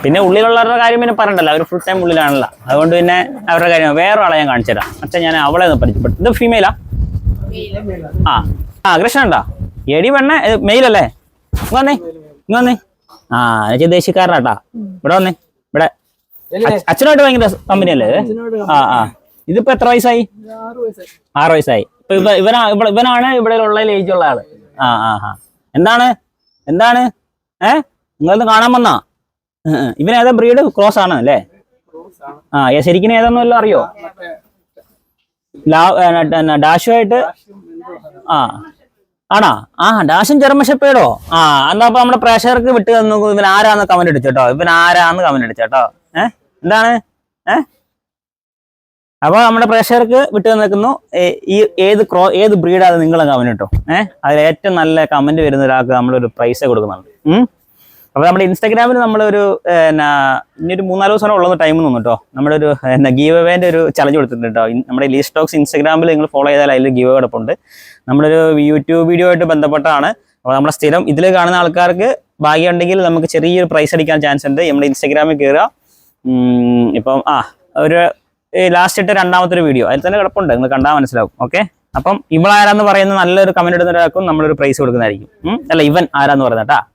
പിന്നെ ഉള്ളിലുള്ളവരുടെ കാര്യം പിന്നെ പറയണ്ടല്ലോ. അവർ ഫുൾ ടൈം ഉള്ളിലാണല്ലോ. അതുകൊണ്ട് പിന്നെ അവരുടെ കാര്യം വേറെ ആളെ ഞാൻ കാണിച്ചു തരാം അച്ഛൻ ഞാൻ അവളെ ഒന്ന് പരിചയപ്പെട്ടു ഇത് ഫീമെയിലാ ആ. ആ കൃഷ്ണ ഉണ്ടോ? എടി പെണ്ണ മെയിലല്ലേ ഇങ്ങ് വന്നേ ഇങ്ങ് വന്നേ. ആ എനിക്ക് ദേശീയക്കാരനാട്ടാ ഇവിടെ വന്നേ ഇവിടെ. അച്ഛനോട്ട് ഭയങ്കര കമ്പനി അല്ലേ ആ ആ. ഇതിപ്പോ എത്ര വയസ്സായി? ആറ് വയസ്സായി. ഇപ്പൊ ഇവ ഇവനാ ഇവ- ഇവനാണ് ഇവിടെ ഉള്ള ഏജ് ഉള്ള ആൾ. ആ ആ ആ. എന്താണ്? എന്താണ്? ഏ? നിങ്ങളൊന്ന് കാണാൻ വന്നാ. ഇവൻ ഏതാ ബ്രീഡ് ക്രോസ് ആണ് അല്ലേ? ആ ശരിക്കും ഏതാന്നല്ലോ അറിയോ? ഡാഷുമായിട്ട് ആ. ആണാ? ആ ഡാഷും ചെറുമശപ്പേടോ ആ എന്നാ അപ്പൊ നമ്മുടെ പ്രേക്ഷകർക്ക് വിട്ട് തന്നു. ഇവൻ ആരാന്ന് കമന്റ് അടിച്ചോട്ടോ. ഇവൻ ആരാന്ന് കമന്റ് അടിച്ചോട്ടോ. ഏ? എന്താണ്? ഏ? അപ്പൊ നമ്മുടെ പ്രേക്ഷകർക്ക് വിട്ടു തന്നേക്കുന്നു. ഈ ഏത് ക്രോ ഏത് ബ്രീഡാണ് നിങ്ങളെ കമന്റ് കേട്ടോ ഏഹ് അതിൽ ഏറ്റവും നല്ല കമന്റ് വരുന്ന ഒരാൾക്ക് നമ്മളൊരു പ്രൈസ് കൊടുക്കുന്നുണ്ട്. ഉം. അപ്പൊ നമ്മുടെ ഇൻസ്റ്റാഗ്രാമിൽ നമ്മളൊരു എന്നാ ഇനി ഒരു മൂന്നാൽ ദിവസം ഉള്ളത് ടൈം തന്നു കേട്ടോ നമ്മുടെ ഒരു എന്നാ ഗീവ് അവേന്റെ ഒരു ചലഞ്ച് കൊടുത്തിട്ടുണ്ട് കേട്ടോ നമ്മുടെ ലീ സ്റ്റോക്സ് ഇൻസ്റ്റാഗ്രാമിൽ നിങ്ങൾ ഫോളോ ചെയ്താൽ അതിൽ ഗീവ് കിടപ്പുണ്ട്. നമ്മളൊരു യൂട്യൂബ് വീഡിയോ ആയിട്ട് ബന്ധപ്പെട്ടാണ്. അപ്പോൾ നമ്മുടെ സ്ഥിരം ഇതിൽ കാണുന്ന ആൾക്കാർക്ക് ഭാഗ്യമുണ്ടെങ്കിൽ നമുക്ക് ചെറിയൊരു പ്രൈസ് അടിക്കാൻ ചാൻസ് ഉണ്ട്. നമ്മുടെ ഇൻസ്റ്റാഗ്രാമിൽ കയറുക ഇപ്പം ആ ഒരു ലാസ്റ്റ് ഇട്ട രണ്ടാമത്തെ ഒരു വീഡിയോ അതിൽ തന്നെ കിടപ്പുണ്ട്. നിങ്ങൾ കണ്ടാൽ മനസ്സിലാവും. ഓക്കെ അപ്പം ഇവളാരാന്ന് പറയുന്ന നല്ലൊരു കമന്റ് ഇടുന്ന ഒരാൾക്കും നമ്മളൊരു പ്രൈസ് കൊടുക്കുന്നതായിരിക്കും. അല്ല ഇവൻ ആരാന്ന് പറയുന്നത്